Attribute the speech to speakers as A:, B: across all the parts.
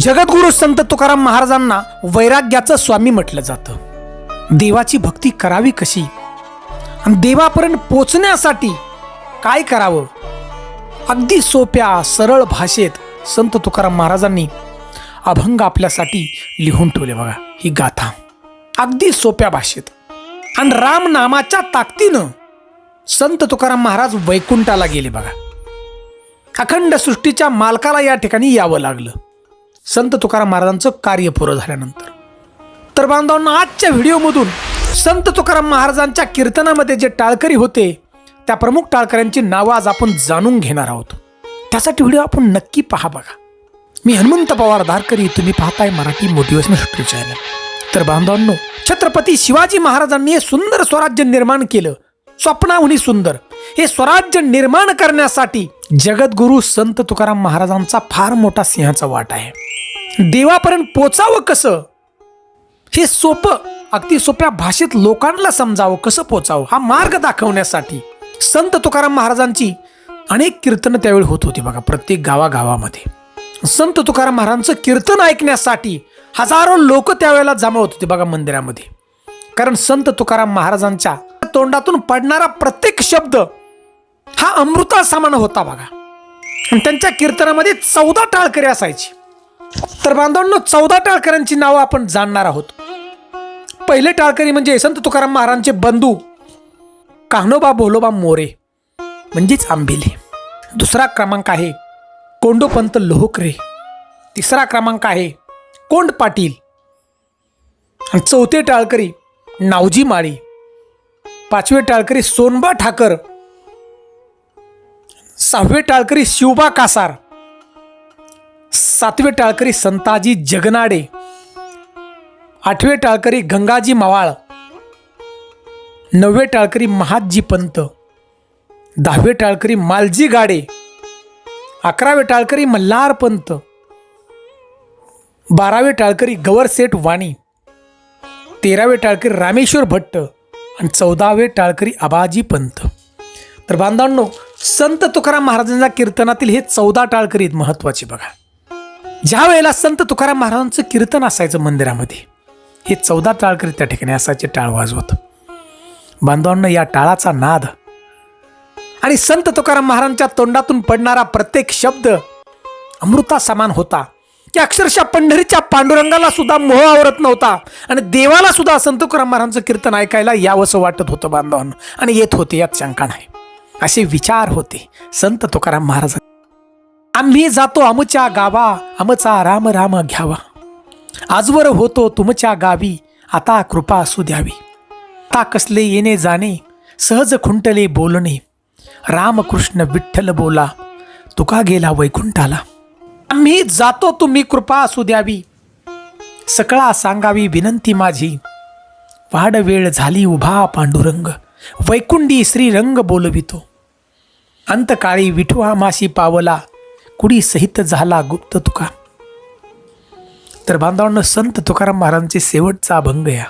A: जगद्गुरु संत तुकाराम महाराजांना वैराग्याचं स्वामी म्हटलं जातं. देवाची भक्ती करावी कशी? आणि देवापर्यंत पोचण्यासाठी काय करावं? अगदी सोप्या सरळ भाषेत संत तुकाराम महाराजांनी अभंग आपल्यासाठी लिहून ठेवले बघा ही गाथा. अगदी सोप्या भाषेत. आणि राम नामाच्या ताकदीनं संत तुकाराम महाराज वैकुंठाला गेले बघा. अखंड सृष्टीच्या मालकाला या ठिकाणी यावं लागलं. संत तुकाराम महाराजांचं कार्य पुरं झाल्यानंतर. तर बांधवांना आजच्या व्हिडिओमधून संत तुकाराम महाराजांच्या कीर्तनामध्ये जे टाळकरी होते त्या प्रमुख टाळकऱ्यांची नावं आज आपण जाणून घेणार आहोत. त्यासाठी व्हिडिओ आपण नक्की पहा बघा. मी हनुमंत पवार धारकरी तुम्ही पाहताय मराठी मोटिवेशनल हिस्ट्री चॅनल तर बांधवांनो छत्रपती शिवाजी महाराजांनी हे सुंदर स्वराज्य निर्माण केलं. स्वप्नाहुनी सुंदर. हे स्वराज्य निर्माण करण्यासाठी जगद्गुरु संत तुकाराम महाराजांचा फार मोठा सिंहाचा वाट आहे. देवापर्यंत पोचावं कसं? हे सोपं अगदी सोप्या भाषेत लोकांना समजावं कसं पोचावं? हा मार्ग दाखवण्यासाठी संत तुकाराम महाराजांची अनेक कीर्तनं त्यावेळी होत होती बघा प्रत्येक गावागावामध्ये. संत तुकाराम महाराजांचं कीर्तन ऐकण्यासाठी हजारो लोक त्यावेळेला जमा होत होते बघा मंदिरामध्ये. कारण संत तुकाराम महाराजांच्या तोंडातून पडणारा प्रत्येक शब्द हा अमृता समान होता बघा. आणि त्यांच्या कीर्तनामध्ये चौदा टाळकरी असायची. तर बांधवांनो चौदा टाळकऱ्यांची नावं आपण जाणणार आहोत. पहिले टाळकरी म्हणजे संत तुकाराम महाराजांचे बंधू कान्होबा भोलोबा मोरे म्हणजेच आंबिले. दुसरा क्रमांक आहे कोंडोपंत लोहकरे. तिसरा क्रमांक आहे कोंड पाटील. आणि चौथे टाळकरी नावजी माळी. पाचवे टाळकरी सोनबा ठाकर. सहावे टाळकरी शिवबा कासार. सातवे टाळकरी संताजी जगनाडे आठवे टाळकरी गंगाजी मावाळ नववे टाळकरी महाजी पंत दहावे टाळकरी मालजी गाडे अकरावे टाळकरी मल्हार पंत बारावे टाळकरी गवरसेठ वाणी तेरावे टाळकरी रामेश्वर भट्ट आणि चौदावे टाळकरी आबाजी पंत. तर बांधवांनो संत तुकाराम महाराजांच्या कीर्तनातील हे चौदा टाळकरी आहेत महत्त्वाचे बघा. ज्या वेळेला संत तुकाराम महाराजांचं कीर्तन असायचं मंदिरामध्ये हे चौदा टाळकरी त्या ठिकाणी असायचे टाळ वाजवत. बांधवांना या टाळाचा नाद आणि संत तुकाराम महाराजांच्या तोंडातून पडणारा प्रत्येक शब्द अमृता समान होता. की अक्षरशः पंढरीच्या पांडुरंगाला सुद्धा मोह आवरत नव्हता आणि देवाला सुद्धा संत तुकाराम महाराजांचं कीर्तन ऐकायला यावंसं वाटत होतं बांधवांना. आणि येत होते यात शंका नाही. असे विचार होते संत तुकाराम महाराज आम्ही जातो आमच्या गावा आमचा राम राम घ्यावा. आजवर होतो तुमच्या गावी आता कृपा असू द्यावी. आता कसले येणे जाणे सहज खुंटले बोलणे. रामकृष्ण विठ्ठल बोला तुका गेला वैकुंठाला. आम्ही जातो तुम्ही कृपा असू द्यावी. सकळा सांगावी विनंती माझी. वाढ वेळ झाली उभा पांडुरंग वैकुंडी श्रीरंग बोलवितो. अंतकाळी विठुआ माशी पावला कुडी सहित झाला गुप्त तुका. तर बांधवांना संत तुकाराम महाराजांचे शेवटचा अभंग या.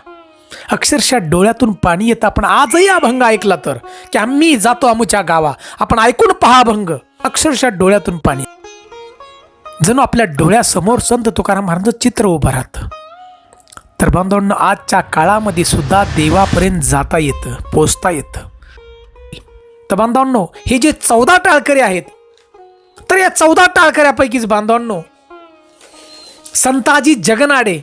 A: अक्षरशः डोळ्यातून पाणी येतं. आपण आजही अभंग ऐकला तर की आम्ही जातो आमच्या गावा. आपण ऐकून पहा अभंग. अक्षरशः डोळ्यातून पाणी जणू आपल्या डोळ्यासमोर संत तुकाराम महाराजांचं चित्र उभं राहतं. तर बांधवांना आजच्या काळामध्ये सुद्धा देवापर्यंत जाता येतं पोचता येतं. तर बांधवांनो हे जे चौदा टाळकरी आहेत तर या चौदा टाळकऱ्यापैकीच बांधवांनो संताजी जगनाडे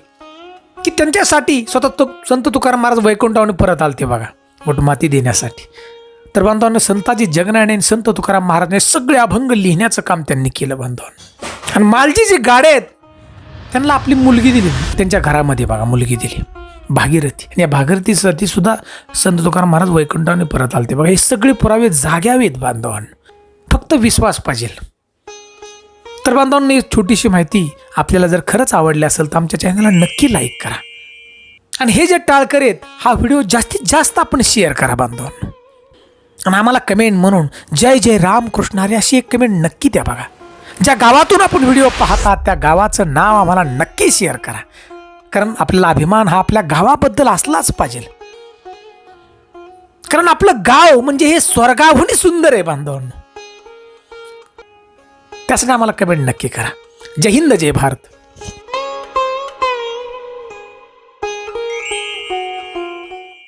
A: की त्यांच्यासाठी स्वतः तु संत तुकाराम महाराज वैकुंठावरून परत आलते बघा मोठ माती देण्यासाठी. तर बांधवांनो संताजी जगनाडे आणि संत तुकाराम महाराजने सगळे अभंग लिहिण्याचं काम त्यांनी केलं बांधवांनो. आणि मालजी जे गाडे आहेत त्यांना आपली मुलगी दिली. त्यांच्या घरामध्ये बघा मुलगी दिली. भागीरथी. आणि या भागीरथीसाठी सुद्धा संत तुकाराम महाराज वैकुंठाने परत आलते. बघा हे सगळे पुरावे जाग्यावेत बांधवान. फक्त विश्वास पाहिजे. तर बांधवांनी छोटीशी माहिती आपल्याला जर खरंच आवडली असेल तर आमच्या चॅनलला नक्की लाईक करा. आणि हे जे टाळकर आहेत हा व्हिडिओ जास्तीत जास्त आपण शेअर करा बांधवांना. आणि आम्हाला कमेंट म्हणून जय जय रामकृष्ण हरी अशी एक कमेंट नक्की द्या बघा. ज्या गावातून आपण व्हिडिओ पाहता त्या गावाचं नाव आम्हाला नक्की शेअर करा. कारण आपल्याला अभिमान हा आपल्या गावाबद्दल असलाच पाहिजे. कारण आपलं गाव म्हणजे हे स्वर्गाहूनही सुंदर आहे बांधवांना. त्यासाठी आम्हाला कमेंट नक्की करा. जय हिंद जय भारत.